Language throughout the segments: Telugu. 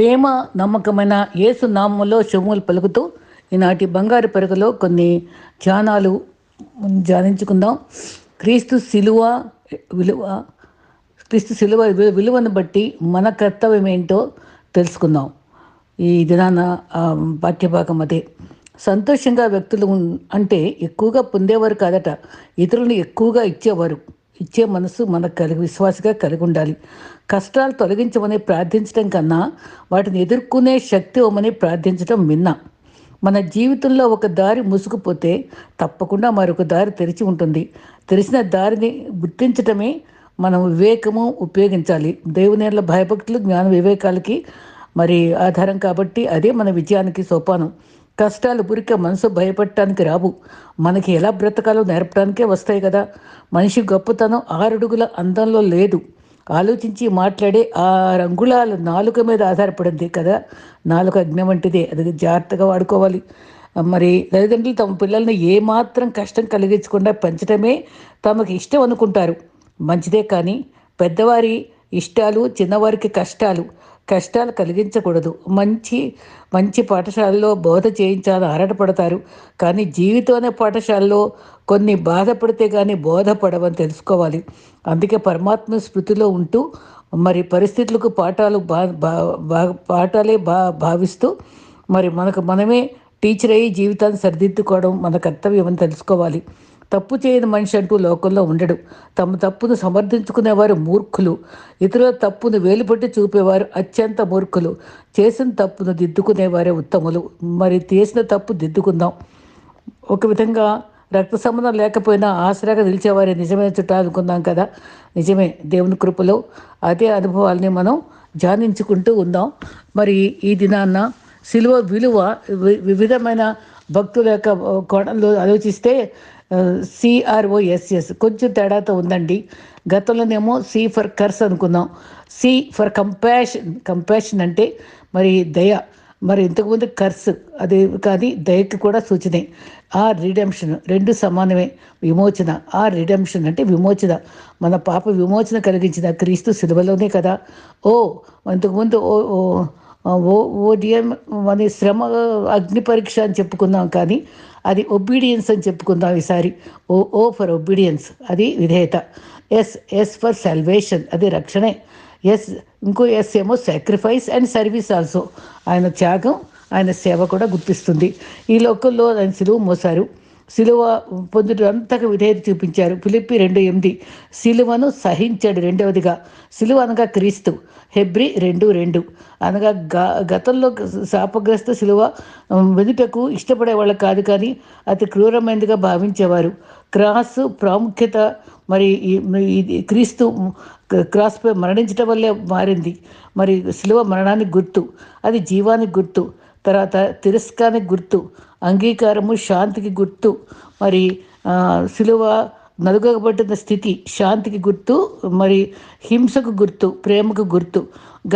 ప్రేమ నమ్మకమైన యేసు నామంలో శుభములు పలుకుతూ ఈనాటి బంగారు పెరుగులో కొన్ని ధ్యానాలు ధ్యానించుకుందాం. క్రీస్తు శిలువ విలువ క్రీస్తు శిలువ విలువను బట్టి మన కర్తవ్యం ఏంటో తెలుసుకుందాం. ఈ దినాన పాఠ్యభాగం అదే. సంతోషంగా వ్యక్తులు అంటే ఎక్కువగా పొందేవారు కాదట ఇతరులను ఎక్కువగా ఇచ్చేవారు. ఇచ్చే మనసు మనకు కలిగి విశ్వాసగా కలిగి ఉండాలి. కష్టాలు తొలగించమని ప్రార్థించడం కన్నా వాటిని ఎదుర్కొనే శక్తి ఇవ్వమని ప్రార్థించడం విన్నా. మన జీవితంలో ఒక దారి మూసుకుపోతే తప్పకుండా మరొక దారి తెరిచి ఉంటుంది. తెరిచిన దారిని గుర్తించటమే మనం వివేకము ఉపయోగించాలి. దేవుని భయభక్తులు జ్ఞాన వివేకాలకి మరి ఆధారం కాబట్టి అదే మన విజయానికి సోపానం. కష్టాలు పురిక మనసు భయపడటానికి రావు. మనకి ఎలా బ్రతకాలో నేర్పడానికే వస్తాయి కదా. మనిషి గొప్పతనం ఆరడుగుల అందంలో లేదు. ఆలోచించి మాట్లాడే ఆ రంగుళాలు నాలుక మీద ఆధారపడింది కదా. నాలుక అగ్ని వంటిదే. అది జాగ్రత్తగా వాడుకోవాలి. మరి తల్లిదండ్రులు తమ పిల్లల్ని ఏమాత్రం కష్టం కలిగించకుండా పెంచడమే తమకు ఇష్టం అనుకుంటారు. మంచిదే కానీ పెద్దవారి ఇష్టాలు చిన్నవారికి కష్టాలు. కష్టాలు కలిగించకూడదు. మంచి మంచి పాఠశాలలో బోధ చేయించాలని ఆరాటపడతారు. కానీ జీవితం అనే పాఠశాలలో కొన్ని బాధపడితే కానీ బోధపడవని తెలుసుకోవాలి. అందుకే పరమాత్మ స్మృతిలో ఉంటూ మరి పరిస్థితులకు పాఠాలు బా బా బా- పాఠాలే బా భావిస్తూ మరి మనకు మనమే టీచర్ అయ్యి జీవితాన్ని సరిదిద్దుకోవడం మన కర్తవ్యం అని తెలుసుకోవాలి. తప్పు చేయని మనిషి అంటూ లోకంలో ఉండడు. తమ తప్పును సమర్థించుకునేవారు మూర్ఖులు. ఇతరుల తప్పును వేలుపెట్టి చూపేవారు అత్యంత మూర్ఖులు. చేసిన తప్పును దిద్దుకునేవారే ఉత్తములు. మరి చేసిన తప్పు దిద్దుకుందాం. ఒక విధంగా రక్త సంబంధం లేకపోయినా ఆసరాగా నిలిచేవారే నిజమైన చుట్టాలు అనుకుందాం కదా. నిజమే దేవుని కృపలో అదే అనుభవాల్ని మనం ధ్యానించుకుంటూ ఉందాం. మరి ఈ దినాన్న సిలువ విలువ వి- వివిధమైన భక్తుల యొక్క కోణంలో ఆలోచిస్తే C R O S S కొంచెం తేడాతో ఉందండి. గతంలోనేమో సి ఫర్ కర్స్ అనుకున్నాం. సి ఫర్ కంపాషన్ కంపాషన్ అంటే మరి దయ. మరి ఇంతకుముందు కర్స్ అది కానీ దయకి కూడా సూచనే. ఆ రిడెంప్షన్ రెండు సమానమే. విమోచన. ఆ రిడెంప్షన్ అంటే విమోచన. మన పాప విమోచన కలిగించిన క్రీస్తు సిలువలోనే కదా. ఓ ఇంతకుముందు ఓ ఓ ఓ ఓడిఎం అని శ్రమ అగ్ని పరీక్ష అని చెప్పుకుందాం కానీ అది ఒబీడియన్స్ అని చెప్పుకుందాం ఈసారి. ఓ ఓ ఫర్ ఒబీడియన్స్ అది విధేయత. ఎస్ ఎస్ ఫర్ సెల్వేషన్ అది రక్షణే. ఎస్ ఇంకో ఎస్ ఏమో సాక్రిఫైస్ అండ్ సర్వీస్ ఆల్సో ఆయన త్యాగం ఆయన సేవ కూడా గుర్తిస్తుంది. ఈ లోకల్లో ఆయన సిలువ మోసారు. సిలువ పొందుట అంతగా విధేయత చూపించారు. పిలిపి రెండు ఎనిమిది. సిలువను సహించాడు రెండవదిగా. సిలువ అనగా క్రీస్తు. హెబ్రి రెండు రెండు. అనగా గ గతంలో శాపగ్రస్త సిలువ వెనుటకు ఇష్టపడే వాళ్ళు కాదు కానీ అతి క్రూరమైనదిగా భావించేవారు. క్రాస్ ప్రాముఖ్యత మరి ఈ- ఇది క్రీస్తు క్రాస్పై మరణించడం వల్లే మారింది. మరి సిలువ మరణానికి గుర్తు. అది జీవానికి గుర్తు. తర్వాత తిరస్కారానికి గుర్తు అంగీకారము శాంతికి గుర్తు. మరి ఆ, సిలువ స్థితి శాంతికి గుర్తు మరి హింసకు గుర్తు ప్రేమకు గుర్తు.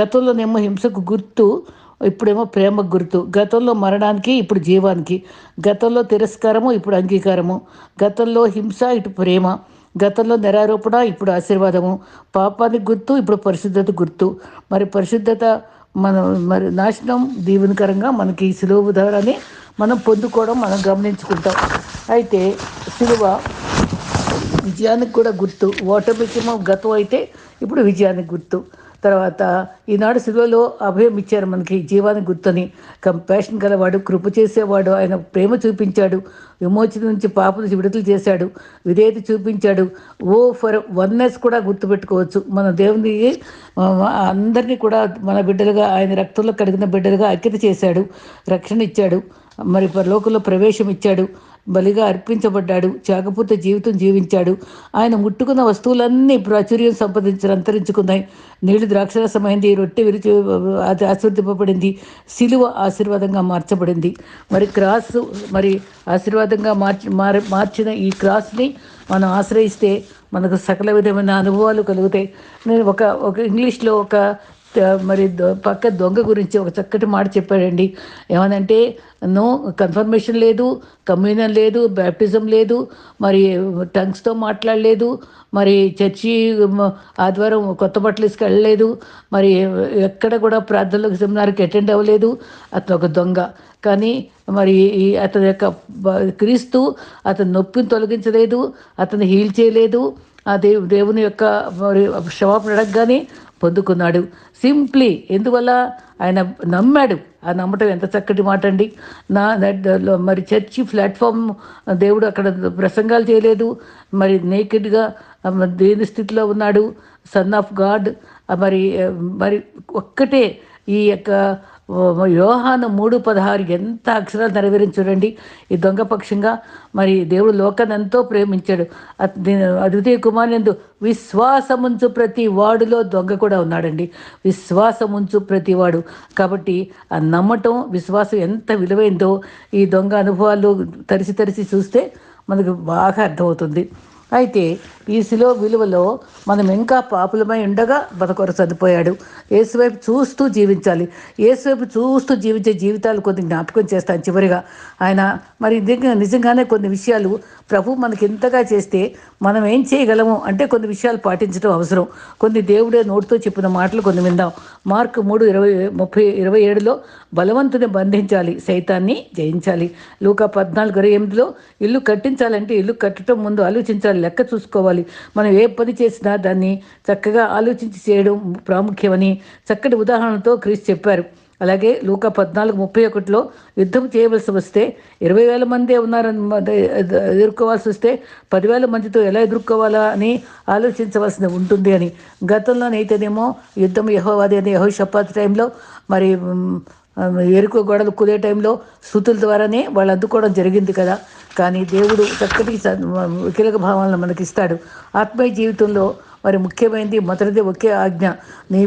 గతంలోనేమో హింసకు గుర్తు ఇప్పుడేమో ప్రేమకు గుర్తు. గతంలో మరణానికి ఇప్పుడు జీవానికి. గతంలో తిరస్కారము ఇప్పుడు అంగీకారము. గతంలో హింస ఇటు ప్రేమ. గతంలో నిరారోపణ ఇప్పుడు ఆశీర్వాదము. పాపానికి గుర్తు ఇప్పుడు పరిశుద్ధత గుర్తు. మరి పరిశుద్ధత మన మరి నాశనం దీవెనకరంగా మనకి ఈ సిలువ మనం పొందుకోవడం మనం గమనించుకుంటాం. అయితే సిలువ విజయానికి కూడా గుర్తు. ఓటమికేమో గతం అయితే ఇప్పుడు విజయానికి గుర్తు. తర్వాత ఈనాడు సిలువలో అభయం ఇచ్చారు మనకి జీవానికి గుర్తుని. కంపాషన్ గలవాడు కృప చేసేవాడు ఆయన ప్రేమ చూపించాడు విమోచన నుంచి పాప నుంచి విడుదల చేశాడు విధేయత చూపించాడు. ఓ ఫర్ వన్నెస్ కూడా గుర్తుపెట్టుకోవచ్చు. మన దేవుని అందరినీ కూడా మన బిడ్డలుగా ఆయన రక్తంలో కడిగిన బిడ్డలుగా ఐక్యత చేశాడు రక్షణ ఇచ్చాడు. మరి పరలోకంలో ప్రవేశం ఇచ్చాడు. బలిగా అర్పించబడ్డాడు. త్యాగపూర్త జీవితం జీవించాడు. ఆయన ముట్టుకున్న వస్తువులన్నీ ప్రాచుర్యం సంపాదించి అంతరించుకున్నాయి. నీళ్ళు ద్రాక్షరసమైంది రొట్టె విరిచి అది ఆశీర్వదింపబడింది. సిలువ ఆశీర్వాదంగా మార్చబడింది. మరి క్రాస్ మరి ఆశీర్వాదంగా మార్చి మార్చిన ఈ క్రాస్ని మనం ఆశ్రయిస్తే మనకు సకల విధమైన అనుభవాలు కలుగుతాయి. నేను ఒక ఒక ఇంగ్లీష్లో ఒక మరి దొ- పక్క దొంగ గురించి ఒక చక్కటి మాట చెప్పాడండి. ఏమనంటే నో కన్ఫర్మేషన్ లేదు కమ్యూనియన్ లేదు బ్యాప్టిజం లేదు మరి టంగ్స్తో మాట్లాడలేదు మరి చర్చి ఆదివారం కొత్త బట్టలు వెళ్ళలేదు మరి ఎక్కడ కూడా ప్రార్థనలకు సెమినార్కి అటెండ్ అవ్వలేదు. అతను ఒక దొంగ. కానీ మరి ఈ అతని యొక్క క్రీస్తు అతని నొప్పిని తొలగించలేదు అతను హీల్ చేయలేదు ఆ దేవు దేవుని యొక్క మరి క్షమాపణ అడగగానే పొందుకున్నాడు. సింప్లీ ఎందువల్ల? ఆయన నమ్మాడు. ఆ నమ్మటం ఎంత చక్కటి మాట అండి నా మరి చర్చి ప్లాట్ఫామ్ దేవుడు అక్కడ ప్రసంగాలు చేయలేదు. మరి నేకెడ్గా దేని స్థితిలో ఉన్నాడు. సన్ ఆఫ్ గాడ్ మరి మరి ఒక్కటే ఈ యొక్క యోహాను మూడు పదహారు ఎంత అక్షరాలు నెరవేరించి చూడండి. ఈ దొంగ పక్షంగా మరి దేవుడు లోకాన్ని ఎంతో ప్రేమించాడు దీని అద్వితీయ కుమారునిందు విశ్వాసముంచు ప్రతి వాడులో దొంగ కూడా ఉన్నాడండి. విశ్వాసముంచు ప్రతి వాడు. కాబట్టి ఆ నమ్మటం విశ్వాసం ఎంత విలువైందో ఈ దొంగ అనుభవాలు తరిసి తరిసి చూస్తే మనకు బాగా అర్థమవుతుంది. అయితే ఈ శిలో విలువలో మనం ఇంకా పాపులమై ఉండగా బతకొర చనిపోయాడు ఏసువైపు చూస్తూ జీవించాలి. ఏసువైపు చూస్తూ జీవించే జీవితాలు కొన్ని జ్ఞాపకం చేస్తాను చివరిగా. ఆయన మరి నిజంగానే కొన్ని విషయాలు ప్రభు మనకి ఇంతగా చేస్తే మనం ఏం చేయగలము అంటే కొన్ని విషయాలు పాటించడం అవసరం. కొన్ని దేవుడే నోటితో చెప్పిన మాటలు కొన్ని విందాం. మార్క్ మూడు ఇరవై ముప్పై ఇరవై ఏడులో బలవంతుని బంధించాలి సైతాన్ని జయించాలి. లూకా పద్నాలుగు ఇరవై ఎనిమిదిలో ఇల్లు కట్టించాలంటే ఇల్లు కట్టడం ముందు ఆలోచించాలి లెక్క చూసుకోవాలి. మనం ఏ పని చేసినా దాన్ని చక్కగా ఆలోచించి చేయడం ప్రాముఖ్యమని చక్కటి ఉదాహరణతో క్రీస్ చెప్పారు. అలాగే లూక పద్నాలుగు ముప్పై ఒకటిలో యుద్ధం చేయవలసి వస్తే ఇరవై వేల మందే ఉన్నారని ఎదుర్కోవాల్సి వస్తే పదివేల మందితో ఎలా ఎదుర్కోవాలా అని ఆలోచించవలసి ఉంటుంది అని. గతంలోనైతేనేమో యుద్ధం యహోవాది అని యహో షపాత్ టైంలో మరి ఎరుకు గొడవలు కుదే టైంలో శృతుల ద్వారానే వాళ్ళు అందుకోవడం జరిగింది కదా. కానీ దేవుడు చక్కటి కీలక భావాలను మనకి ఇస్తాడు ఆత్మీయ జీవితంలో మరి ముఖ్యమైనది మొదటిది ఒకే ఆజ్ఞ. నీ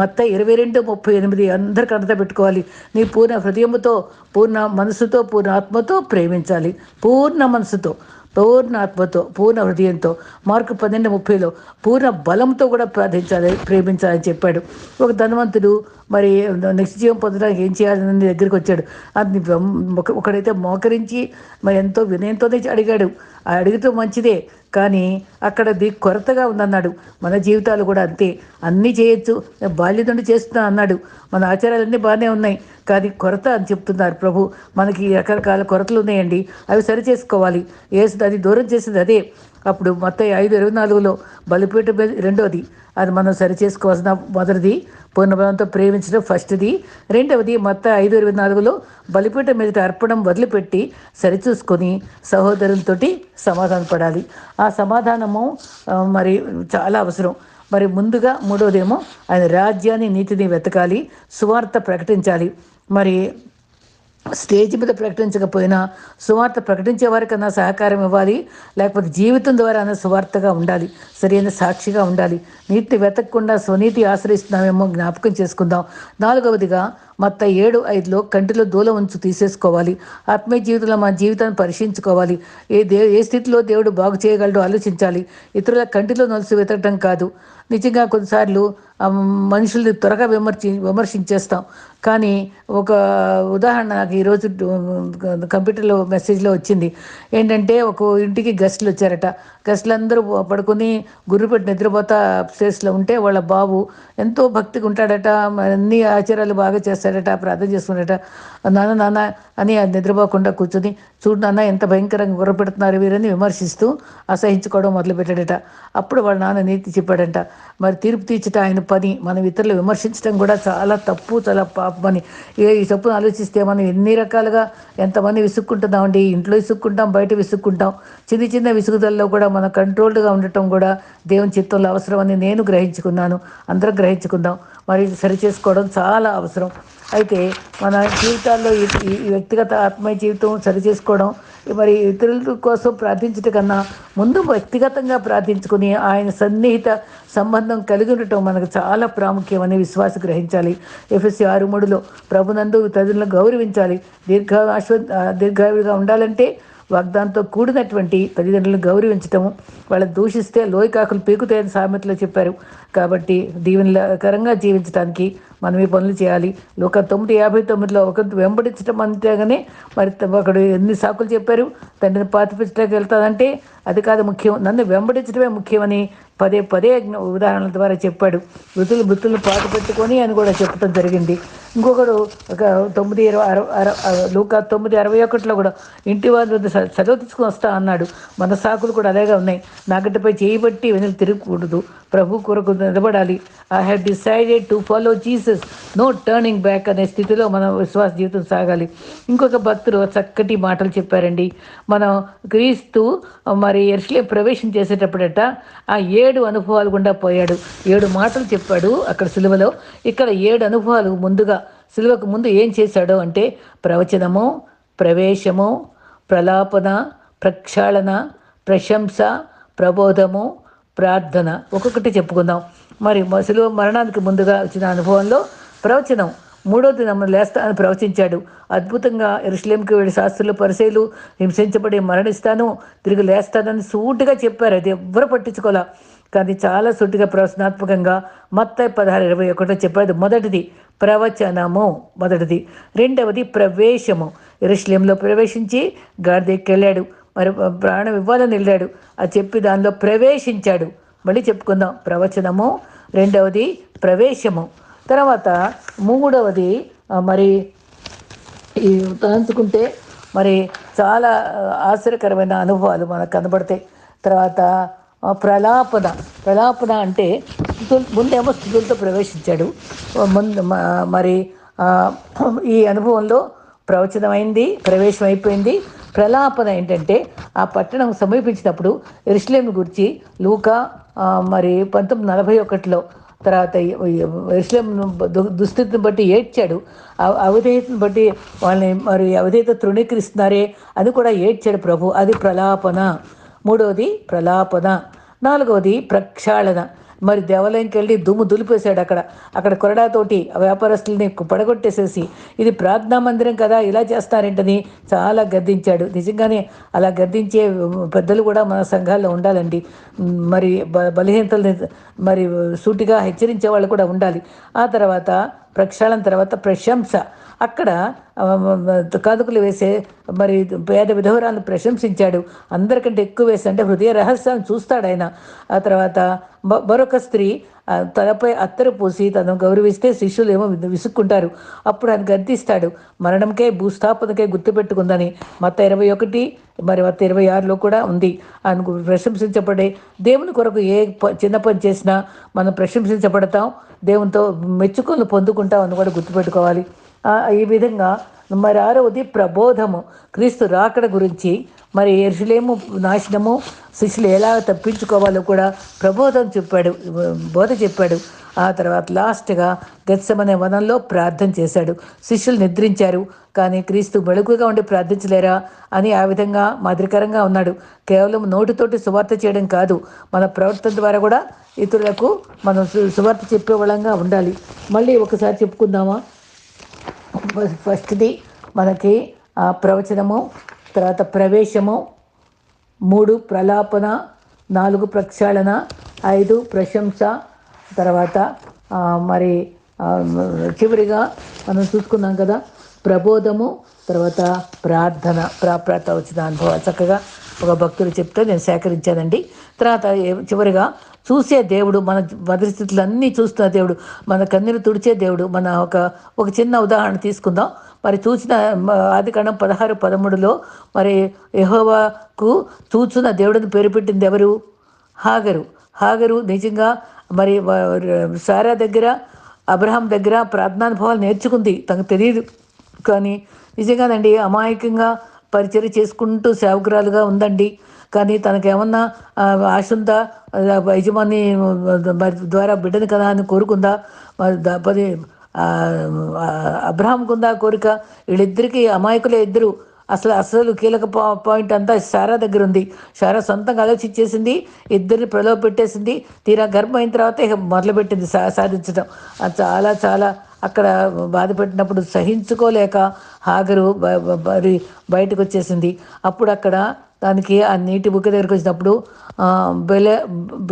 మొత్తం ఇరవై రెండు ముప్పై ఎనిమిది అందరికి అంతా పెట్టుకోవాలి. నీ పూర్ణ హృదయముతో పూర్ణ మనసుతో పూర్ణ ఆత్మతో ప్రేమించాలి. పూర్ణ మనసుతో. పూర్ణ ఆత్మతో పూర్ణ హృదయంతో మార్కు పన్నెండు ముప్పైలో పూర్ణ బలంతో కూడా ప్రార్థించాలి ప్రేమించాలని చెప్పాడు. ఒక ధనవంతుడు మరి నెక్స్ట్ జీవం పొందడానికి ఏం చేయాలని దగ్గరికి వచ్చాడు. అది ఒకడైతే మోకరించి మరి ఎంతో వినయంతోనే అడిగాడు. ఆ అడిగితే మంచిదే కానీ అక్కడ ది కొరతగా ఉందన్నాడు. మన జీవితాలు కూడా అంతే. అన్నీ చేయొచ్చు. నేను నుండి చేస్తున్నా అన్నాడు. మన ఆచారాలన్నీ బాగానే ఉన్నాయి కానీ కొరత అని చెప్తున్నారు ప్రభు. మనకి రకరకాల కొరతలు ఉన్నాయండి. అవి సరి చేసుకోవాలి. ఏసు అది దూరం చేసింది అదే. అప్పుడు మొత్తం ఐదు ఇరవై నాలుగులో బలిపీఠ రెండోది. అది మనం సరి చేసుకోవాల్సిన మొదటిది. పూర్ణబలంతో ప్రేమించడం ఫస్ట్ది. రెండవది మొత్తం ఐదు ఇరవై నాలుగులో బలిపీఠం మీద అర్పణం వదిలిపెట్టి సరిచూసుకొని సహోదరులతోటి సమాధాన పడాలి. ఆ సమాధానము మరి చాలా అవసరం. మరి ముందుగా మూడోదేమో ఆయన రాజ్యాన్ని నీతిని వెతకాలి సువార్త ప్రకటించాలి. మరి స్టేజ్ మీద ప్రకటించకపోయినా సువార్త ప్రకటించే వారికన్నా సహకారం ఇవ్వాలి లేకపోతే జీవితం ద్వారా అన్న సువార్తగా ఉండాలి సరైన సాక్షిగా ఉండాలి. నీటిని వెతకకుండా స్వనీతి ఆశ్రయిస్తున్నామేమో జ్ఞాపకం చేసుకుందాం. నాలుగవదిగా మత్త ఏడు ఐదులో కంటిలో దూల ఉంచు తీసేసుకోవాలి. ఆత్మీయ జీవితంలో మన జీవితాన్ని పరిశీలించుకోవాలి. ఏ దే ఏ స్థితిలో దేవుడు బాగు చేయగలడో ఆలోచించాలి. ఇతరుల కంటిలో నలుసు వెతకడం కాదు. నిజంగా కొన్నిసార్లు మనుషుల్ని త్వరగా విమర్శి విమర్శించేస్తాం. కానీ ఒక ఉదాహరణ నాకు ఈరోజు కంప్యూటర్లో మెసేజ్లో వచ్చింది. ఏంటంటే ఒక ఇంటికి గెస్టులు వచ్చారట. గెస్టులు అందరూ పడుకొని గుర్రుపెట్టి నిద్రపోతా ప్లేస్లో ఉంటే వాళ్ళ బాబు ఎంతో భక్తిగా ఉంటాడట. మరి అన్ని ఆచారాలు బాగా చేస్తాడట ప్రార్థన చేసుకున్నాడట. నాన్న నాన్న అని నిద్రపోకుండా కూర్చొని చూడు నాన్న ఎంత భయంకరంగా గుర్రపెడుతున్నారు వీరని విమర్శిస్తూ అసహించుకోవడం మొదలుపెట్టాడట. అప్పుడు వాళ్ళ నాన్న నీతి చెప్పాడంట. మరి తీర్పు తీర్చట ఆయన పని. మనం ఇతరులు విమర్శించడం కూడా చాలా తప్పు చాలా పాపమని. ఏ ఈ తప్పును ఆలోచిస్తే మనం ఎన్ని రకాలుగా ఎంతమంది విసుక్కుంటున్నామండి. ఇంట్లో విసుక్కుంటాం బయట విసుక్కుంటాం. చిన్న చిన్న విసుగుదలలో కూడా మనం కంట్రోల్డ్గా ఉండటం కూడా దేవుని చిత్తంలో అవసరమని నేను గ్రహించుకున్నాను. అందరం గ్రహించుకుందాం. మరి సరి చేసుకోవడం చాలా అవసరం. అయితే మన జీవితాల్లో ఈ ఈ వ్యక్తిగత ఆత్మీయ జీవితం సరి చేసుకోవడం మరి ఇతరుల కోసం ప్రార్థించట కన్నా ముందు వ్యక్తిగతంగా ప్రార్థించుకుని ఆయన సన్నిహిత సంబంధం కలిగి ఉండటం మనకు చాలా ప్రాముఖ్యమని విశ్వాస గ్రహించాలి. ఎఫ్ఎస్సి ఆరు మూడులో ప్రభునందు తల్లిదండ్రులను గౌరవించాలి. దీర్ఘ ఆశ్వ దీర్ఘాయువుగా ఉండాలంటే వాగ్దాంతో కూడినటువంటి తల్లిదండ్రులను గౌరవించటము వాళ్ళని దూషిస్తే లోయకాకులు పీకుతాయని సామెతలో చెప్పారు. కాబట్టి దీవెనకరంగా జీవించడానికి మనం ఈ పనులు చేయాలి. ఒక తొమ్మిది యాభై తొమ్మిదిలో ఒక వెంబడించడం అంతేగానే మరి ఒకడు ఎన్ని సాకులు చెప్పారు? తండ్రిని పాతిపించడానికి వెళ్తాదంటే అది కాదు ముఖ్యం. నన్ను వెంబడించడమే ముఖ్యమని పదే పదే ఉదాహరణల ద్వారా చెప్పాడు. వృత్తులు వృత్తులను పాత పెట్టుకొని అని కూడా చెప్పడం జరిగింది. ఇంకొకడు ఒక తొమ్మిది ఇరవై అరవై లూకా తొమ్మిది అరవై ఒకటిలో కూడా ఇంటి వారి వద్ద సె- తీసుకుని వస్తా అన్నాడు. మన సాకులు కూడా అలాగే ఉన్నాయి. నాగడ్డపై చేయబట్టి వెనుక తిరగకూడదు. ప్రభు కొరకు నిలబడాలి. I have decided to follow Jesus no turning back అనే స్థితిలో మనం విశ్వాస జీవితం సాగాలి. ఇంకొక భక్తులు చక్కటి మాటలు చెప్పారండి. మనం క్రీస్తు మరి ఎర్స్లే ప్రవేశం చేసేటప్పుడట ఆ ఏడు అనుభవాలు గుండా పోయాడు. ఏడు మాటలు చెప్పాడు అక్కడ సిలువలో. ఇక్కడ ఏడు అనుభవాలు ముందుగా సిలువకు ముందు ఏం చేశాడు అంటే ప్రవచనము ప్రవేశము ప్రలాపన ప్రక్షాళన ప్రశంస ప్రబోధము ప్రార్థన ఒక్కొక్కటి చెప్పుకుందాం. మరి మ- మరణానికి ముందుగా వచ్చిన అనుభవంలో ప్రవచనం మూడో దినం లేస్తాను ప్రవచించాడు. అద్భుతంగా ఎరుస్లేంకి వెళ్ళి శాస్త్రులు పరిశీలు హింసించబడి మరణిస్తాను తిరిగి లేస్తానని సూటిగా చెప్పారు. అది ఎవ్వరు పట్టించుకోలే. కానీ చాలా సూటిగా ప్రవచనాత్మకంగా మొత్తం పదహారు ఇరవై ఒకటో చెప్పాడు. మొదటిది ప్రవచనము. మొదటిది. రెండవది ప్రవేశము. ఎరుసలేంలో ప్రవేశించి గాడిదెక్కెళ్ళాడు మరి ప్రాణం ఇవ్వాలని వెళ్ళాడు. అది చెప్పి దానిలో ప్రవేశించాడు. మళ్ళీ చెప్పుకుందాం. ప్రవచనము రెండవది ప్రవేశము. తర్వాత మూడవది మరి ఈ తలంచుకుంటే మరి చాలా ఆశ్చర్యకరమైన అనుభవాలు మనకు కనబడతాయి. తర్వాత ప్రలాపన. ప్రలాపన అంటే ముందేమో స్థుతులతో ప్రవేశించాడు. ముందు మరి ఈ అనుభవంలో ప్రవచనమైంది ప్రవేశం అయిపోయింది ప్రలాపన ఏంటంటే ఆ పట్టణం సమీపించినప్పుడు ఎరుసలేం గురించి లూకా మరి పంతొమ్మిది నలభై ఒకటిలో తర్వాత ఇస్లాం దుస్థితిని బట్టి ఏడ్చాడు. ఆ అవిధేయతను బట్టి వాళ్ళని మరి అవిధేయత తృణీకరిస్తున్నారే అది కూడా ఏడ్చాడు ప్రభు. అది ప్రలాపన. మూడవది ప్రలాపన. నాలుగవది ప్రక్షాళన. మరి దేవాలయంకి వెళ్ళి దుమ్ము దులిపేశాడు అక్కడ. అక్కడ కొరడాతోటి ఆ వ్యాపారస్తుల్ని పడగొట్టేసేసి ఇది ప్రార్థనా మందిరం కదా ఇలా చేస్తారేంటని చాలా గద్దించాడు. నిజంగానే అలా గద్దించే పెద్దలు కూడా మన సంఘాల్లో ఉండాలండి. మరి బ బలహీనతల్ని మరి సూటిగా హెచ్చరించే వాళ్ళు కూడా ఉండాలి. ఆ తర్వాత ప్రక్షాళన తర్వాత ప్రశంస. అక్కడ కాదుకులు వేసే మరి పేద విధవరాలను ప్రశంసించాడు. అందరికంటే ఎక్కువ వేసి అంటే హృదయ రహస్యాన్ని చూస్తాడు ఆయన. ఆ తర్వాత మరొక స్త్రీ తలపై అత్తరు పూసి తను గౌరవిస్తే శిష్యులు ఏమో విసుక్కుంటారు. అప్పుడు ఆయన గర్తిస్తాడు మరణంకే భూస్థాపనకే గుర్తుపెట్టుకుందని. మత ఇరవై ఒకటి మరి మత ఇరవై ఆరులో కూడా ఉంది. ఆయనకు ప్రశంసించబడే దేవుని కొరకు ఏ ప- చిన్న పని చేసినా మనం ప్రశంసించబడతాం దేవునితో మెచ్చుకులు పొందుకుంటాం అని కూడా గుర్తుపెట్టుకోవాలి. ఈ విధంగా మరి ఆరవది ప్రబోధము. క్రీస్తు రాకడ గురించి మరి ఎరుసలేము నాశనము శిష్యులు ఎలా తప్పించుకోవాలో కూడా ప్రబోధం చెప్పాడు బోధ చెప్పాడు. ఆ తర్వాత లాస్ట్గా గత్సమనే వనంలో ప్రార్థన చేశాడు. శిష్యులు నిద్రించారు కానీ క్రీస్తు మెళుకుగా ఉండి ప్రార్థించలేరా అని ఆ విధంగా మాదిరికరంగా ఉన్నాడు. కేవలం నోటితోటి సువార్త చేయడం కాదు మన ప్రవర్తన ద్వారా కూడా ఇతరులకు మనం సు- సువార్త చెప్పే వాళ్ళంగా ఉండాలి. మళ్ళీ ఒకసారి చెప్పుకుందామా? ఫస్ట్ది మనకి ఆ, ప్రవచనము తర్వాత ప్రవేశము మూడు ప్రలాపన నాలుగు ప్రక్షాళన ఐదు ప్రశంస తర్వాత మరి చివరిగా మనం చూసుకున్నాం కదా ప్రబోధము తర్వాత ప్రార్థన ప్రాప్రత వచ్చిన అనుభవాలు చక్కగా ఒక భక్తుడు చెప్తే నేను సేకరించానండి. తర్వాత చివరిగా చూసే దేవుడు మన పరిస్థితులన్నీ చూస్తున్న దేవుడు మన కన్నీరు తుడిచే దేవుడు. మన ఒక ఒక చిన్న ఉదాహరణ తీసుకుందాం. మరి చూసిన ఆది ఆదికాండం పదహారు పదమూడులో మరి యహోవాకు చూచున్న దేవుడిని పేరు పెట్టింది ఎవరు? హాగరు. హాగరు నిజంగా మరి సారా దగ్గర అబ్రహాం దగ్గర ప్రార్థనానుభవాలు నేర్చుకుంది. తనకు తెలియదు కానీ నిజంగానండి అమాయకంగా పరిచయం చేసుకుంటూ సేవకురాలుగా ఉందండి. కానీ తనకేమన్నా ఆశ ఉందా యజమాని ద్వారా బిడ్డని కదా అని కోరుకుందా? మరి దా- పది ఆ, కోరిక? వీళ్ళిద్దరికీ అమాయకులే ఇద్దరు. అసలు అసలు కీలక పాయింట్ అంతా శారా దగ్గర ఉంది సారా సొంతంగా ఆలోచించేసింది ఇద్దరిని ప్రలోభ పెట్టేసింది తీరా గర్భం అయిన తర్వాత ఇక మొదలుపెట్టింది సా సాధించడం అది చాలా చాలా అక్కడ బాధపెట్టినప్పుడు సహించుకోలేక హాగరు మరి బయటకు వచ్చేసింది అప్పుడు అక్కడ దానికి ఆ నీటి బుక్క దగ్గరికి వచ్చినప్పుడు బెలె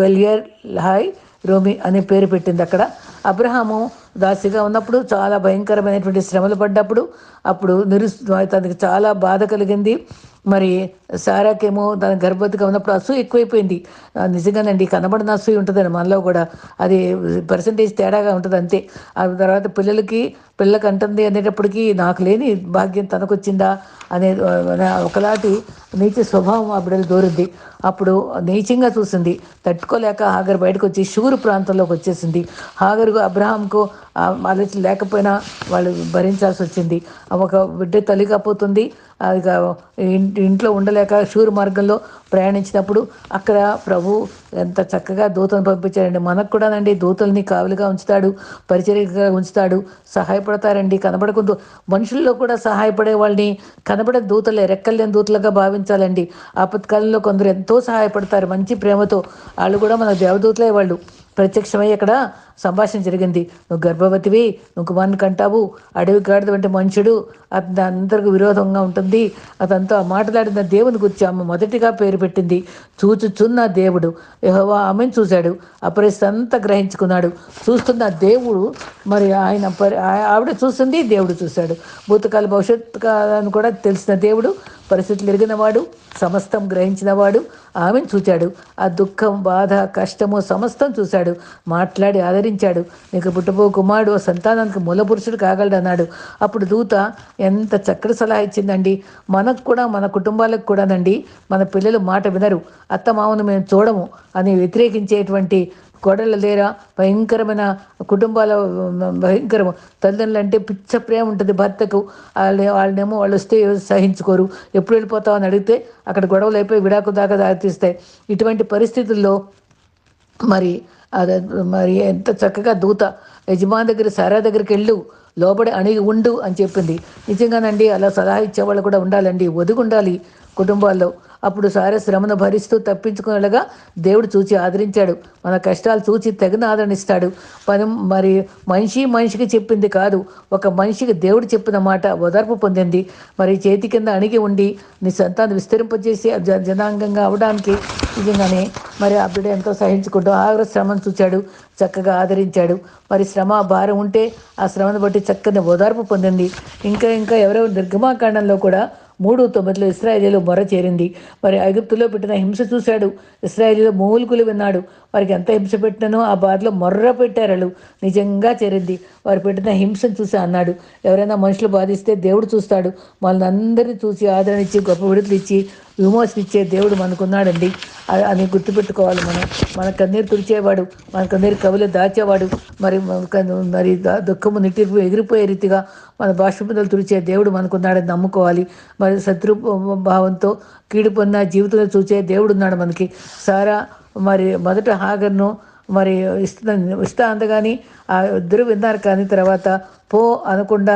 బెలియర్ హాయ్ రోమి అనే పేరు పెట్టింది అక్కడ. అబ్రహాము దాసిగా ఉన్నప్పుడు చాలా భయంకరమైనటువంటి శ్రమలు పడ్డప్పుడు అప్పుడు నిరు తనకి చాలా బాధ కలిగింది. మరి సారాకేమో దాని గర్భవతిగా ఉన్నప్పుడు అసూయ ఎక్కువైపోయింది. నిజంగానండి కనబడిన అసూయ ఉంటుందండి మనలో కూడా. అది పర్సంటేజ్ తేడాగా ఉంటుంది అంతే. ఆ తర్వాత పిల్లలకి పిల్లకి అంటుంది అనేటప్పటికీ నాకు లేని భాగ్యం తనకొచ్చిందా? అనే ఒకలాంటి నీచ స్వభావం ఆ బిడ్డలు దూరింది. అప్పుడు నీచంగా చూసింది. తట్టుకోలేక హాగర్ బయటకు వచ్చి షూరు ప్రాంతంలోకి వచ్చేసింది హాగర్కు అబ్రహాంకు ఆలోచన లేకపోయినా వాళ్ళు భరించాల్సి వచ్చింది. ఒక బిడ్డ తల్లి కాపోతుంది ఇంట్లో ఉండలేక షూరు మార్గంలో ప్రయాణించినప్పుడు అక్కడ ప్రభు ఎంత చక్కగా దూతను పంపించాడండి. మనకు కూడానండి దూతల్ని కావులుగా ఉంచుతాడు పరిచర్యగా ఉంచుతాడు సహాయపడతారండి కనబడకుండా మనుషుల్లో కూడా సహాయపడే వాళ్ళని కనబడే దూతలే రెక్కలేని దూతలుగా భావించాలండి. ఆపత్కాలంలో కొందరు ఎంతో సహాయపడతారు మంచి ప్రేమతో. వాళ్ళు కూడా మన దేవదూతలే వాళ్ళు. ప్రత్యక్షమై అక్కడ సంభాషణ జరిగింది. నువ్వు గర్భవతివి నువ్వు కుమారుని కంటావు. అడవి గాడిద వంటి మనుషుడు. అతని అందరికి విరోధంగా ఉంటుంది. అతనితో మాట్లాడిన దేవుని గురించి ఆమె మొదటిగా పేరు పెట్టింది. చూచుచున్న దేవుడు. యహోవా ఆమెను చూశాడు. అపరిస్థితి గ్రహించుకున్నాడు. చూస్తున్న దేవుడు మరి ఆయన పరి ఆవిడ చూస్తుంది దేవుడు చూశాడు. భూతకాల భవిష్యత్తు కాలని కూడా తెలిసిన దేవుడు పరిస్థితులు ఎరిగినవాడు సమస్తం గ్రహించినవాడు ఆమెను చూచాడు. ఆ దుఃఖం బాధ కష్టము సమస్తం చూశాడు. మాట్లాడి ఆదరించాడు నీకు పుట్టబో కుమారుడు సంతానానికి మూలపురుషుడు కాగలడు అన్నాడు అప్పుడు దూత ఎంత చక్కటి సలహా ఇచ్చిందండి. మనకు కూడా మన కుటుంబాలకు కూడానండి. మన పిల్లలు మాట వినరు. అత్త మామను మేము చూడము అని వ్యతిరేకించేటువంటి కోడళ్ళ లేరా భయంకరమైన కుటుంబాల భయంకరం తల్లిదండ్రులు అంటే పిచ్చ ప్రేమ ఉంటుంది భర్తకు. వాళ్ళ వాళ్ళనేమో వాళ్ళు వస్తే సహించుకోరు. ఎప్పుడు వెళ్ళిపోతావు అని అడిగితే అక్కడ గొడవలు అయిపోయి విడాకు దాకా దారితీస్తాయి. ఇటువంటి పరిస్థితుల్లో మరి అదే మరి ఎంత చక్కగా దూత యజమాని దగ్గర సారా దగ్గరికి వెళ్ళు లోబడి అణిగి ఉండు అని చెప్పింది. నిజంగానండి అలా సలహా ఇచ్చేవాళ్ళు కూడా ఉండాలండి. ఒదిగి ఉండాలి కుటుంబాల్లో. అప్పుడు సారే శ్రమను భరిస్తూ తప్పించుకునేలాగా దేవుడు చూచి ఆదరించాడు. మన కష్టాలు చూచి తగిన ఆదరణిస్తాడు మనం మరి మనిషి మనిషికి చెప్పింది కాదు. ఒక మనిషికి దేవుడు చెప్పిన మాట ఓదార్పు పొందింది. మరి చేతి కింద అణిగి ఉండి నీ సంతానం విస్తరింపజేసి జ- జనాంగంగా అవడానికి నిజంగానే మరి ఆ బిడ్డ ఎంతో సహించుకుంటూ ఆగ్ర శ్రమను చూచాడు. చక్కగా ఆదరించాడు. మరి శ్రమ భారం ఉంటే ఆ శ్రమను బట్టి చక్కని ఓదార్పు పొందింది. ఇంకా ఇంకా ఎవరో నిర్గమాకాండంలో కూడా మూడు తొమ్మిదిలో ఇస్రాయేలీలో మొర చేరింది. మరి ఐగుప్తులో పెట్టిన హింస చూశాడు. ఇస్రాయేలీలో మూలుకులు విన్నాడు. వారికి ఎంత హింస పెట్టినో ఆ బాధలో మొర్ర పెట్టారు వాళ్ళు నిజంగా చేరింది. వారు పెట్టిన హింసను చూసి అన్నాడు. ఎవరైనా మనుషులు బాధిస్తే దేవుడు చూస్తాడు. వాళ్ళని అందరినీ చూసి ఆదరణ ఇచ్చి గొప్ప విడుదలు ఇచ్చి విమోచన ఇచ్చే దేవుడు మనకున్నాడండి. అని గుర్తుపెట్టుకోవాలి మనం. మన కన్నీరు తుడిచేవాడు మన కన్నీరు కవులు దాచేవాడు మరి మరి దుఃఖము నిట్టిపో ఎగిరిపోయే రీతిగా మన బాష్పముదలు తుడిచే దేవుడు మనకున్నాడని నమ్ముకోవాలి. మరి శత్రు భావంతో కీడు పొందిన జీవితంలో చూచే దేవుడు ఉన్నాడు మనకి. సారా మరి మొదట హాగర్ను మరి ఇస్తా ఇస్తా అందగాని ఆ ఇద్దరు విన్నారు కానీ తర్వాత పో అనకుండా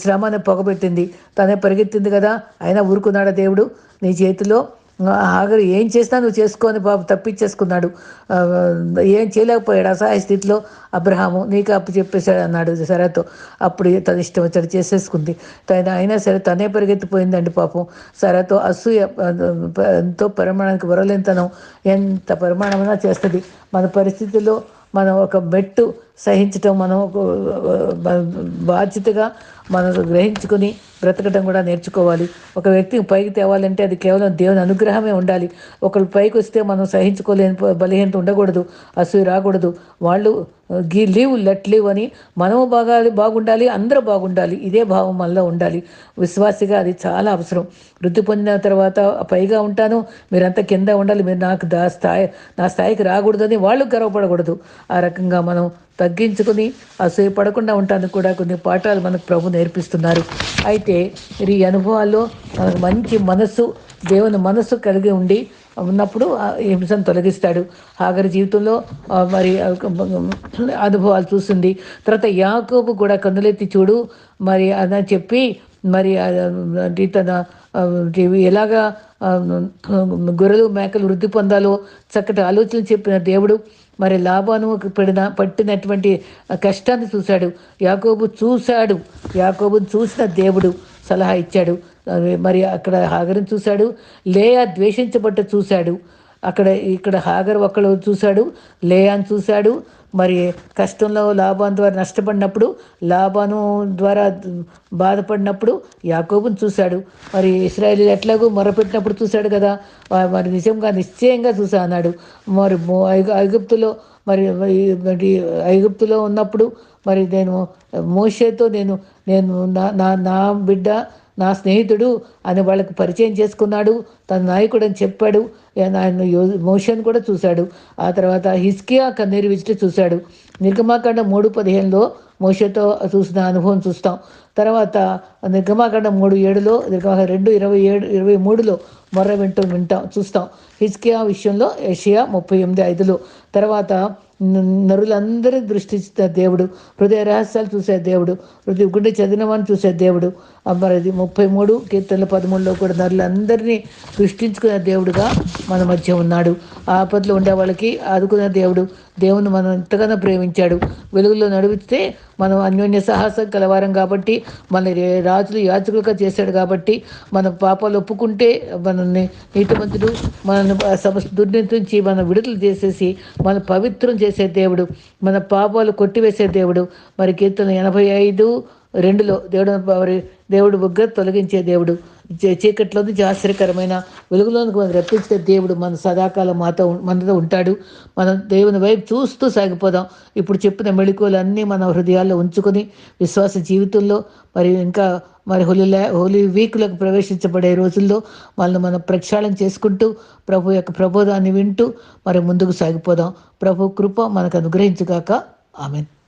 శ్రమను పొగబెట్టింది. తనే పరిగెత్తింది కదా అయినా ఊరుకున్నాడా దేవుడు? నీ చేతిలో ఆఖరి ఏం చేసినా నువ్వు చేసుకొని బాబు తప్పించేసుకున్నాడు. ఏం చేయలేకపోయాడు. అసహాయ స్థితిలో అబ్రహాము నీకు అప్పు చెప్పేశాడు అన్నాడు సరతో అప్పుడు తన ఇష్టం వచ్చాడు చేసేసుకుంది. తన అయినా సరే తనే పరిగెత్తిపోయిందండి పాపం. సరతో అసూయ ఎంతో పరిమాణానికి వరలేనితనం. ఎంత పరిమాణమైనా చేస్తుంది. మన పరిస్థితుల్లో మనం ఒక మెట్టు సహించటం మనం ఒక బాధ్యతగా మనం గ్రహించుకొని బ్రతకడం కూడా నేర్చుకోవాలి. ఒక వ్యక్తిని పైకి తేవాలంటే అది కేవలం దేవుని అనుగ్రహమే ఉండాలి. ఒకరు పైకి వస్తే మనం సహించుకోలేని బలహీనత ఉండకూడదు. అసూయ రాకూడదు. వాళ్ళు గీ లీవ్ లెట్ లీవ్ అని మనము బాగా బాగుండాలి అందరూ బాగుండాలి. ఇదే భావం మనలో ఉండాలి. విశ్వాసిగా అది చాలా అవసరం. వృద్ధి పొందిన తర్వాత పైగా ఉంటాను. మీరంతా కింద ఉండాలి. మీరు నాకు దా స్థాయి నా స్థాయికి రాకూడదని వాళ్ళు గర్వపడకూడదు. ఆ రకంగా మనం తగ్గించుకుని అసూయ పడకుండా ఉంటాను కూడా కొన్ని పాఠాలు మనకు ప్రభు నేర్పిస్తున్నారు. అయితే ఈ అనుభవాల్లో మనకు మంచి మనస్సు దేవుని మనస్సు కలిగి ఉండి ఉన్నప్పుడు ఆ హింసను తొలగిస్తాడు. ఆఖరి జీవితంలో మరి అనుభవాలు చూస్తుంది. తర్వాత యాకోబు కూడా కన్నులెత్తి చూడు మరి అని చెప్పి మరి అంటే తన ఎలాగా గొర్రెలు మేకలు వృద్ధి పొందాలో చక్కటి ఆలోచనలు చెప్పిన దేవుడు మరి లాభాను పెడిన పట్టినటువంటి కష్టాన్ని చూశాడు. యాకోబు చూశాడు. యాకోబుని చూసిన దేవుడు సలహా ఇచ్చాడు. మరి అక్కడ హాగరిని చూశాడు. లేయా ద్వేషించబట్ట చూశాడు. అక్కడ ఇక్కడ హాగర్ ఒకళ్ళు చూశాడు. లేయాని చూశాడు. మరి కష్టంలో లాభాన్ ద్వారా నష్టపడినప్పుడు లాభాను ద్వారా బాధపడినప్పుడు యాకోబుని చూశాడు. మరి ఇస్రాయల్ ఎట్లాగో మొరపెట్టినప్పుడు చూశాడు కదా. మరి నిజంగా నిశ్చయంగా చూసా అన్నాడు. మరి ఐగుప్తులో మరి మరి ఐగుప్తులో ఉన్నప్పుడు మరి నేను మోషేతో నేను నేను నా నా బిడ్డ నా స్నేహితుడు అని వాళ్ళకి పరిచయం చేసుకున్నాడు. తన నాయకుడు అని చెప్పాడు ఆయన మోషన్ కూడా చూశాడు. ఆ తర్వాత హిస్కియా కన్నీరు విజిట్ చూశాడు. నిర్గమాకాండ మూడు పదిహేనులో మోషతో చూసిన అనుభవం చూస్తాం. తర్వాత నిర్గమాకాండ మూడు ఏడులో నిర్గమాకాండ రెండు ఇరవై ఏడు ఇరవై మూడులో మొర్ర వింటూ వింటాం చూస్తాం. హిస్కియా విషయంలో ఏషియా ముప్పై ఎనిమిది ఐదులో. తర్వాత నరులందరి దృష్టి దేవుడు. హృదయ రహస్యాలు చూసే దేవుడు. హృదయ గుండె చదివినవాన్ని చూసే దేవుడు. మరి ముప్పై మూడు కీర్తనల పదమూడులో కూడా నరులందరినీ సృష్టించుకునే దేవుడుగా మన మధ్య ఉన్నాడు. ఆపదలో ఉండే వాళ్ళకి ఆదుకునే దేవుడు. దేవుని మనం ఎంతగానో ప్రేమించాడు. వెలుగులో నడిపిస్తే మనం అన్యోన్య సాహసం కలవారం కాబట్టి మన రాజులు యాచకులుగా చేశాడు కాబట్టి మన పాపాలు ఒప్పుకుంటే మనల్ని నీతిమంతుడు మన సమస్త దుర్నీతి మనం విడుదల చేసేసి మన పవిత్రం చేసే దేవుడు మన పాపాలు కొట్టివేసే దేవుడు. మరి కీర్తన ఎనభై ఐదు రెండులో దేవుడు దేవుడు బుగ్గ తొలగించే దేవుడు. చీకట్లోని నుంచి ఆశ్చర్యకరమైన వెలుగులోనికి మనం రప్పించే దేవుడు మన సదాకాలం మాతో మనతో ఉంటాడు. మనం దేవుని వైపు చూస్తూ సాగిపోదాం. ఇప్పుడు చెప్పిన మెళుకువలు అన్నీ మన హృదయాల్లో ఉంచుకొని విశ్వాస జీవితంలో మరి ఇంకా మరి హోలీ హోలీ వీక్లోకి ప్రవేశించబడే రోజుల్లో వాళ్ళని మనం ప్రక్షాళన చేసుకుంటూ ప్రభు యొక్క ప్రబోధాన్ని వింటూ మరి ముందుకు సాగిపోదాం. ప్రభు కృప మనకు అనుగ్రహించుగాక. ఆమెను.